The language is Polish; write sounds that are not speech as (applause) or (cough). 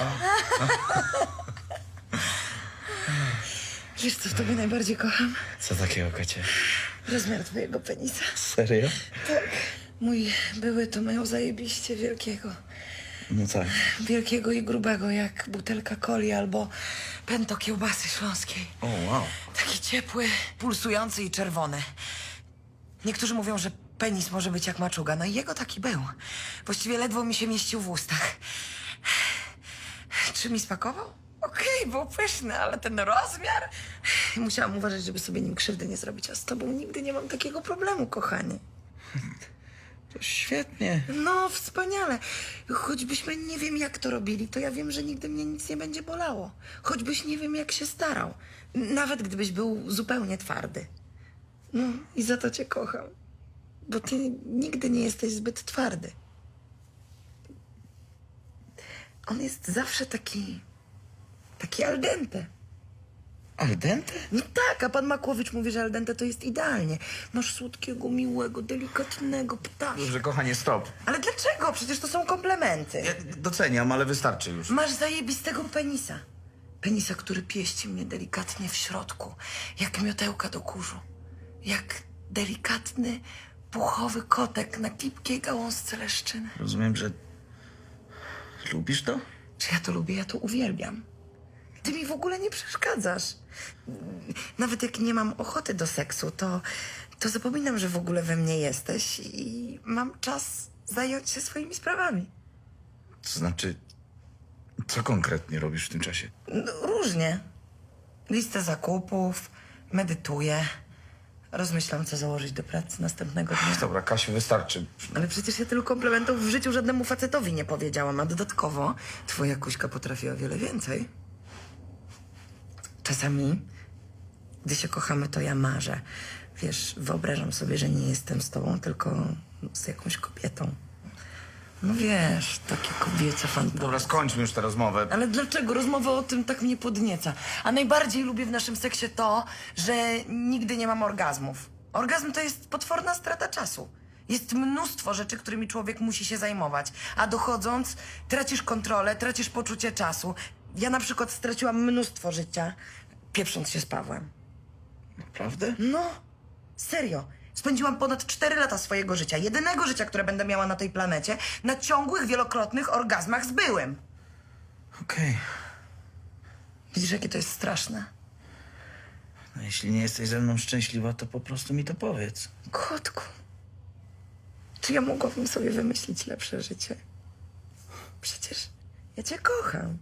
(laughs) Wiesz, co w tobie najbardziej kocham? Co takiego, kocie? Rozmiar twojego penisa. Serio? Tak. Mój były to miał zajebiście wielkiego. No tak. Wielkiego i grubego, jak butelka coli albo pęto kiełbasy śląskiej. O, wow. Taki ciepły, pulsujący i czerwony. Niektórzy mówią, że penis może być jak maczuga. No i jego taki był. Właściwie ledwo mi się mieścił w ustach. Czy mi smakował? Okej, był pyszny, ale ten rozmiar... Musiałam uważać, żeby sobie nim krzywdy nie zrobić, a z tobą nigdy nie mam takiego problemu, kochanie. To świetnie. No, wspaniale. Choćbyśmy nie wiem, jak to robili, to ja wiem, że nigdy mnie nic nie będzie bolało. Choćbyś nie wiem, jak się starał. Nawet gdybyś był zupełnie twardy. No, i za to cię kocham. Bo ty nigdy nie jesteś zbyt twardy. On jest zawsze taki... taki al dente. Al dente? No tak, a pan Makłowicz mówi, że al dente to jest idealnie. Masz słodkiego, miłego, delikatnego ptaszka. Dobrze, kochanie, stop. Ale dlaczego? Przecież to są komplementy. Ja doceniam, ale wystarczy już. Masz zajebistego penisa. Penisa, który pieści mnie delikatnie w środku, jak miotełka do kurzu. Jak delikatny, puchowy kotek na kipkiej gałązce leszczyny. Rozumiem, że lubisz to? Czy ja to lubię? Ja to uwielbiam. Ty mi w ogóle nie przeszkadzasz. Nawet jak nie mam ochoty do seksu, to, to zapominam, że w ogóle we mnie jesteś i mam czas zająć się swoimi sprawami. To znaczy, co konkretnie robisz w tym czasie? No, różnie. Listę zakupów, medytuję, rozmyślam, co założyć do pracy następnego dnia. Dobra, Kasiu, wystarczy. Ale przecież ja tylu komplementów w życiu żadnemu facetowi nie powiedziałam, a dodatkowo twoja kuśka potrafi o wiele więcej. Czasami, gdy się kochamy, to ja marzę. Wiesz, wyobrażam sobie, że nie jestem z tobą, tylko z jakąś kobietą. No wiesz, takie kobiece fantazje. Dobra, skończmy już tę rozmowę. Ale dlaczego? Rozmowa o tym tak mnie podnieca. A najbardziej lubię w naszym seksie to, że nigdy nie mam orgazmów. Orgazm to jest potworna strata czasu. Jest mnóstwo rzeczy, którymi człowiek musi się zajmować. A dochodząc, tracisz kontrolę, tracisz poczucie czasu. Ja na przykład straciłam mnóstwo życia, pieprząc się z Pawłem. Naprawdę? No, serio. Spędziłam ponad 4 lata swojego życia, jedynego życia, które będę miała na tej planecie, na ciągłych, wielokrotnych orgazmach z byłym. Okej. Widzisz, jakie to jest straszne? No, jeśli nie jesteś ze mną szczęśliwa, to po prostu mi to powiedz. Kotku, czy ja mogłabym sobie wymyślić lepsze życie? Przecież ja cię kocham.